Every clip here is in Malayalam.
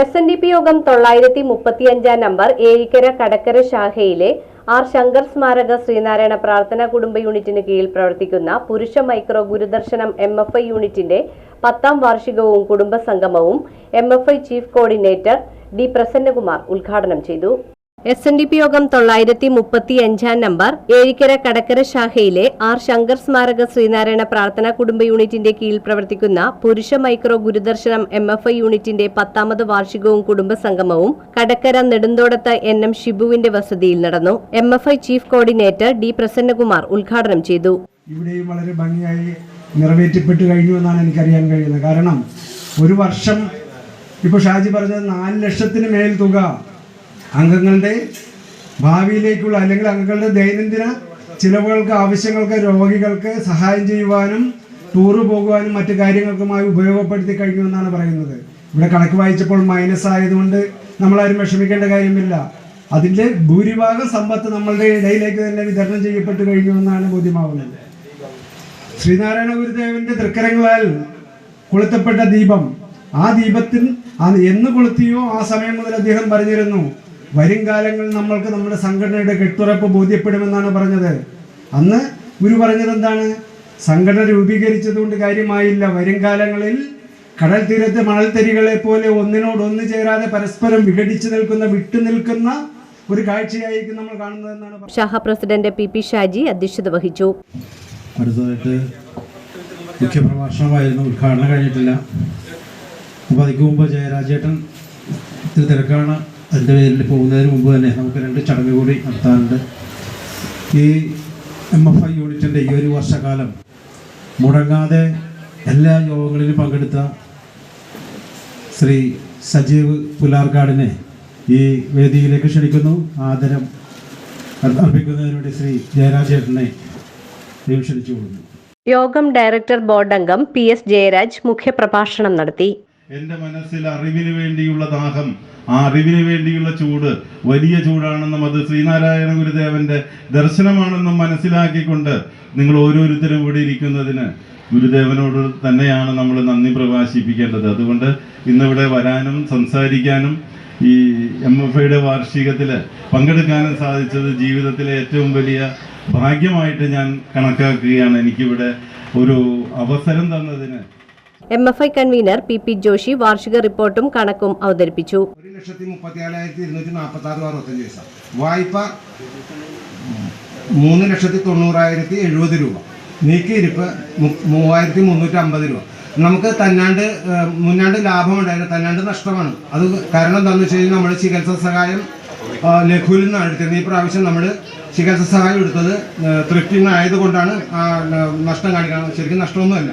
എസ് എൻ ഡി പി യോഗം തൊള്ളായിരത്തി മുപ്പത്തിയഞ്ചാം നമ്പർ ഏഴിക്കര കടക്കര ശാഖയിലെ ആർ ശങ്കർ സ്മാരക ശ്രീനാരായണ പ്രാർത്ഥനാ കുടുംബ യൂണിറ്റിന് കീഴിൽ പ്രവർത്തിക്കുന്ന പുരുഷ micro Gurudarshanam M F I യൂണിറ്റിന്റെ പത്താം വാർഷികവും കുടുംബ സംഗമവും M F I chief coordinator D Prasannakumar ഉദ്ഘാടനം ചെയ്തു. എസ് എൻ ഡി പി യോഗം തൊള്ളായിരത്തി മുപ്പത്തി അഞ്ചാം നമ്പർ ഏഴിക്കര കടക്കര ശാഖയിലെ ആർ ശങ്കർ സ്മാരക ശ്രീനാരായണ പ്രാർത്ഥനാ കുടുംബ യൂണിറ്റിന്റെ കീഴിൽ പ്രവർത്തിക്കുന്ന പുരുഷ micro Gurudarshanam M F I യൂണിറ്റിന്റെ പത്താമത് വാർഷികവും കുടുംബ സംഗമവും കടക്കര നെടുന്തോടത്ത് എൻ എം ഷിബുവിന്റെ വസതിയിൽ നടന്നു. M F I chief coordinator D Prasannakumar ഉദ്ഘാടനം ചെയ്തു. ഇവിടെയും വളരെ ഭംഗിയായി നിറവേറ്റപ്പെട്ട് കഴിഞ്ഞു എന്നാണ് എനിക്കറിയാൻ കഴിയുന്നത്. കാരണം ഒരു വർഷം ഇപ്പോൾ ഷാജി പറഞ്ഞത് നാല് ലക്ഷത്തിന് മേൽ തുക അംഗങ്ങളുടെ ഭാവിയിലേക്കുള്ള അല്ലെങ്കിൽ അംഗങ്ങളുടെ ദൈനംദിന ചിലവുകൾക്ക് ആവശ്യങ്ങൾക്ക് രോഗികൾക്ക് സഹായം ചെയ്യുവാനും ടൂറ് പോകുവാനും മറ്റു കാര്യങ്ങൾക്കുമായി ഉപയോഗപ്പെടുത്തി കഴിഞ്ഞു എന്നാണ് പറയുന്നത്. ഇവിടെ കണക്ക് വായിച്ചപ്പോൾ മൈനസ് ആയതുകൊണ്ട് നമ്മളാരും വിഷമിക്കേണ്ട കാര്യമില്ല. അതിന്റെ ഭൂരിഭാഗം സമ്പത്ത് നമ്മളുടെ ഇടയിലേക്ക് തന്നെ വിതരണം ചെയ്യപ്പെട്ട് കഴിഞ്ഞു എന്നാണ് ബോധ്യമാവുന്നത്. ശ്രീനാരായണ ഗുരുദേവന്റെ തൃക്കരങ്ങളാൽ കൊളുത്തപ്പെട്ട ദീപം ആ ദീപത്തിൽ എന്ന് കൊളുത്തിയോ ആ സമയം മുതൽ അദ്ദേഹം പറഞ്ഞിരുന്നു വരും കാലങ്ങളിൽ നമ്മൾക്ക് നമ്മുടെ സംഘടനയുടെ കെട്ടുറപ്പ് ബോധ്യപ്പെടുമെന്നാണ് പറഞ്ഞത്. അന്ന് ഗുരു പറഞ്ഞത് എന്താണ്? സംഘടന രൂപീകരിച്ചതുകൊണ്ട് കാര്യമായില്ല. വരും കാലങ്ങളിൽ കടൽ തീരത്തെ മണൽത്തരികളെ പോലെ ഒന്നിനോടൊന്ന് ചേരാതെ പരസ്പരം വിഘടിച്ചു നിൽക്കുന്ന വിട്ടു നിൽക്കുന്ന ഒരു കാഴ്ചയായിരിക്കും നമ്മൾ കാണുന്നതെന്നാണ് ഷാഹ പ്രസിഡന്റ് പി പി ഷാജി അധ്യക്ഷത വഹിച്ചു. അടുത്തതായിട്ട് മുഖ്യപ്രഭാഷണമായിരുന്നു. ഉദ്ഘാടനം കഴിഞ്ഞിട്ടില്ല. അപ്പോൾ അതിക്ക് മുമ്പ് ജയരാജേട്ടൻ ഇത്തിരി തിരക്കാണ്. അതിന്റെ പേരിൽ പോകുന്നതിന് മുമ്പ് തന്നെ നമുക്ക് രണ്ട് ചടങ്ങ് കൂടി നടത്താനുണ്ട്. ഈ എം എഫ് ഐ യൂണിറ്റിന്റെ ഈ ഒരു വർഷകാലം മുടങ്ങാതെ എല്ലാ യോഗങ്ങളിലും പങ്കെടുത്ത ശ്രീ സജീവ് പുലാർക്കാടിനെ ഈ വേദിയിലേക്ക് ക്ഷണിക്കുന്നു. ആദരം അർപ്പിക്കുന്നതിന് വേണ്ടി ശ്രീ ജയരാജേട്ടനെ ക്ഷണിച്ചു കൊടുക്കുന്നു യോഗം ഡയറക്ടർ ബോർഡ് അംഗം പി എസ് ജയരാജ് മുഖ്യപ്രഭാഷണം നടത്തി. എന്റെ മനസ്സിൽ അറിവിന് വേണ്ടിയുള്ള ദാഹം ആ അറിവിന് വേണ്ടിയുള്ള ചൂട് വലിയ ചൂടാണെന്നും അത് ശ്രീനാരായണ ഗുരുദേവന്റെ ദർശനമാണെന്നും മനസ്സിലാക്കിക്കൊണ്ട് നിങ്ങൾ ഓരോരുത്തരും ഇവിടെ ഇരിക്കുന്നതിന് ഗുരുദേവനോട് തന്നെയാണ് നമ്മൾ നന്ദി പ്രകാശിപ്പിക്കേണ്ടത്. അതുകൊണ്ട് ഇന്നിവിടെ വരാനും സംസാരിക്കാനും ഈ എം എഫ് ഐയുടെ വാർഷികത്തിൽ പങ്കെടുക്കാനും സാധിച്ചത് ജീവിതത്തിലെ ഏറ്റവും വലിയ ഭാഗ്യമായിട്ട് ഞാൻ കണക്കാക്കുകയാണ്. എനിക്കിവിടെ ഒരു അവസരം തന്നതിന് M F I convener P P Joshi വാർഷിക റിപ്പോർട്ടും കണക്കും അവതരിപ്പിച്ചു. വായ്പ മൂന്ന് ലക്ഷത്തി തൊണ്ണൂറായിരത്തി എഴുപത് രൂപ. നീക്കിയിരിപ്പ് മൂവായിരത്തി മുന്നൂറ്റി അമ്പത് രൂപ. നമുക്ക് തന്നാണ്ട് മുന്നാണ്ട് ലാഭമുണ്ടായിരുന്നു തന്നാണ്ട് നഷ്ടമാണ്. അത് കാരണം എന്താണെന്ന് വെച്ച് കഴിഞ്ഞാൽ നമ്മൾ ചികിത്സാ സഹായം ലഘുവിൽ നിന്നാണ് എടുത്തിരുന്നത് ഈ പ്രാവശ്യം നമ്മൾ ചികിത്സാ സഹായം എടുത്തത് തൃപ്തി ആയതുകൊണ്ടാണ് ആ, നഷ്ടം കാണിക്കുന്നത് ശരിക്കും നഷ്ടമൊന്നുമല്ല.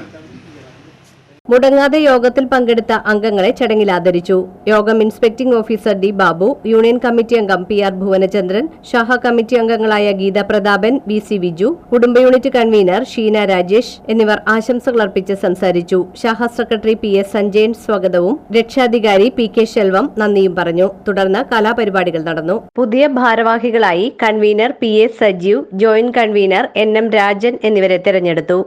മുടങ്ങാതെ യോഗത്തിൽ പങ്കെടുത്ത അംഗങ്ങളെ ചടങ്ങിൽ ആദരിച്ചു. യോഗം inspecting officer D Babu union committee അംഗം പി ആർ ഭുവനചന്ദ്രൻ ഷാഹ കമ്മിറ്റി അംഗങ്ങളായ ഗീത പ്രതാപൻ ബി സി വിജു കുടുംബ യൂണിറ്റ് കൺവീനർ ഷീന രാജേഷ് എന്നിവർ ആശംസകൾ അർപ്പിച്ച് സംസാരിച്ചു. ഷാഹ സെക്രട്ടറി പി എസ് സഞ്ജയൻ സ്വാഗതവും രക്ഷാധികാരി പി കെ ശെൽവം നന്ദിയും പറഞ്ഞു. തുടർന്ന് കലാപരിപാടികൾ നടന്നു. പുതിയ ഭാരവാഹികളായി convener P S Sajeev joint convener N M Rajan എന്നിവരെ തെരഞ്ഞെടുത്തു.